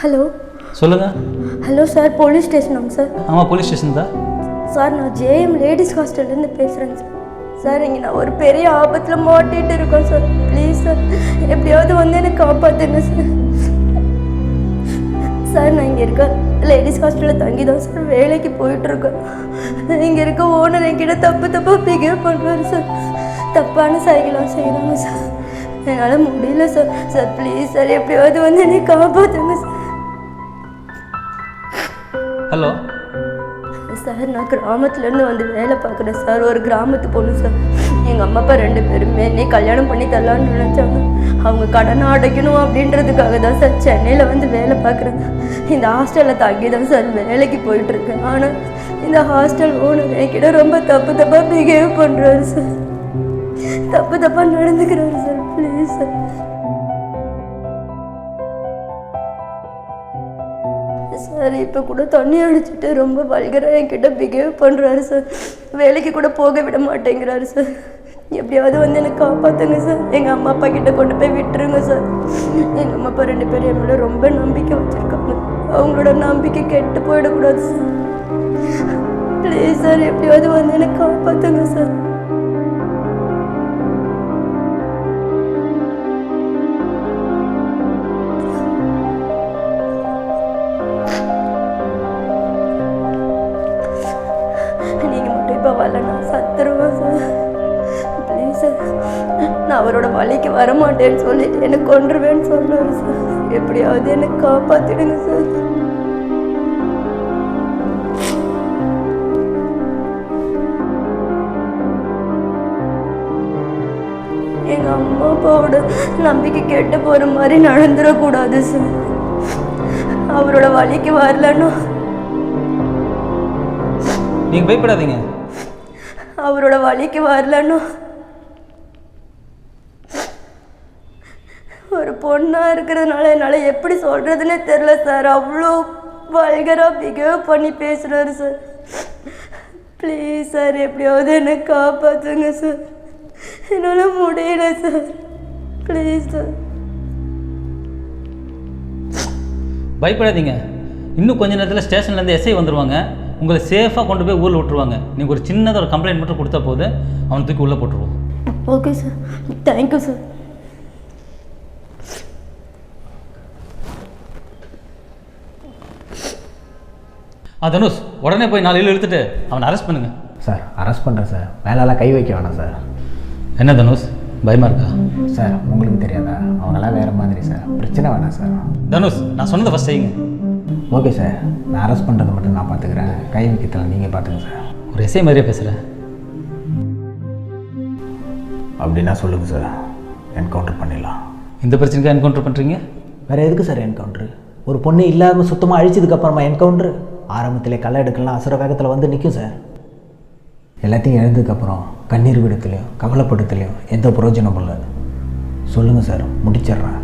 Hello. சொல்லுங்கள் hello sir police ஸ்டேஷனாங்க sir. ஆமாம் போலீஸ் ஸ்டேஷன் தான். சார் நான் ஜேஎம் லேடிஸ் ஹாஸ்டல்லேருந்து பேசுகிறேங்க சார். சார் இங்கே நான் ஒரு பெரிய ஆபத்தில் மாட்டிட்டு இருக்கோம் சார். ப்ளீஸ் சார் எப்படியாவது வந்து என்னை காப்பாற்றுங்க சார். சார் நான் இங்கே இருக்க லேடிஸ் ஹாஸ்டலில் தங்கி தான் சார். வேலைக்கு போயிட்டுருக்கேன். இங்கே இருக்க ஓனர் என்கிட்ட தப்பு தப்பாக பிஹேவ் பண்ணுறாரு சார். தப்பான சைக்கிளாக செய்கிறாங்க சார். என்னால் முடியல சார். சார் ப்ளீஸ் சார் எப்படியாவது வந்து என்னை காப்பாற்றுங்க ஹலோ. சார் நான் கிராமத்துலேருந்து வந்து வேலை பார்க்குறேன் சார். ஒரு கிராமத்து பொண்ணு சார். எங்கள் அம்மா அப்பா ரெண்டு பேருமே என்னை கல்யாணம் பண்ணி தரலான்னு நினச்சாங்க. அவங்க கடனை அடைக்கணும் அப்படின்றதுக்காக தான் சார் சென்னையில் வந்து வேலை பார்க்குறேன். இந்த ஹாஸ்டலில் தங்கி தான் சார் வேலைக்கு போயிட்டுருக்கேன். ஆனால் இந்த ஹாஸ்டல் ஓனர் என்கிட்ட ரொம்ப தப்பு தப்பாக பிஹேவ் பண்ணுறாரு சார். தப்பு தப்பாக நடந்துக்கிறாரு சார். Please sir. சார் இப்போ கூட தண்ணி அடிச்சுட்டு ரொம்ப வல்கராக என்கிட்ட பிஹேவ் பண்ணுறாரு சார். வேலைக்கு கூட போக விட மாட்டேங்கிறாரு சார். எப்படியாவது வந்து எனக்கு காப்பாற்றுங்க சார். எங்கள் அம்மா அப்பா கிட்ட கொண்டு போய் விட்டுருங்க சார். எங்கள் அம்மா அப்பா ரெண்டு பேரும் என் மேலே ரொம்ப நம்பிக்கை வச்சுருக்காங்க. அவங்களோட நம்பிக்கை கெட்டு போயிடக்கூடாது சார். ப்ளீஸ் சார் எப்படியாவது வந்து எனக்கு காப்பாற்றுங்க சார். நான் அவரோட வழிக்கு வர மாட்டேன்னு சொல்லிட்டு என்னை கொன்றுவேன்னு சொன்னாரு சார். எப்படியாவது என்னை காப்பாற்றிடுங்க சார். எங்கள் அம்மா அப்பாவோட நம்பிக்கை கெட்டு போகிற மாதிரி நடந்துடக்கூடாது சார். அவரோட வழிக்கு வரலன்னா நீங்கள் பயப்படாதீங்க. அவரோட வழிக்கு வரலன்னு ஒரு பொண்ணாக இருக்கிறதுனால என்னால் எப்படி சொல்கிறதுனே தெரில சார். அவ்வளோ வல்கராக பிஹேவ் பண்ணி பேசுகிறாரு சார். ப்ளீஸ் சார் எப்படியாவது என்னை காப்பாற்றுங்க சார். என்னால் முடியல சார். Please sir. பயப்படாதீங்க. இன்னும் கொஞ்ச நேரத்தில் ஸ்டேஷன்லேருந்து எஸ்ஐ வந்துடுவாங்க உங்களை சேஃபாக கொண்டு போய் ஊரில் விட்டுருவாங்க. நீங்கள் ஒரு சின்னதாக ஒரு கம்ப்ளைண்ட் மட்டும் கொடுத்தா போது அவனை தூக்கி உள்ளே போட்டுருவோம். Okay sir. Thank you sir. ஆ தனுஷ் உடனே போய் நாலு இழு இழுத்துட்டு அவனை அரெஸ்ட் பண்ணுங்கள் சார் அரெஸ்ட் பண்ணுறேன் சார். மேலெல்லாம் கை வைக்க வேணாம் சார். என்ன தனுஷ் பயமாக இருக்கா? சார் உங்களுக்கு தெரியாதா? அவங்கெல்லாம் வேறு மாதிரி சார். பிரச்சனை வேணாம் சார். தனுஷ் நான் சொன்னதை ஃபஸ்ட் செய்யுங்க. Okay sir. நான் அரெஸ்ட் பண்ணுறது மட்டும் நான் பார்த்துக்கிறேன். கை வைக்கத்தில் நீங்கள் பார்த்துங்க சார். ஒரு எஸ்ஐ மாதிரியே பேசுகிறேன் அப்படின்னா சொல்லுங்கள் சார். என்கவுண்டர் பண்ணிடலாம். இந்த பிரச்சனைக்காக என்கவுண்டர் பண்ணுறீங்க வேறு எதுக்கு சார் என்கவுண்ட்ரு ஒரு பொண்ணு இல்லாமல் சுத்தமாக அழிச்சதுக்கப்புறமா என்கவுண்ட்ரு ஆரம்பத்தில் களை எடுக்கலாம் அசுர வேகத்தில் வந்து நிற்கும் சார். எல்லாத்தையும் எழுந்ததுக்கப்புறம் கண்ணீர் விடத்துலையும் கவலைப்படுத்தலையும் எந்த பிரயோஜனமும் இல்லை. சொல்லுங்கள் சார் முடிச்சிடுறேன்.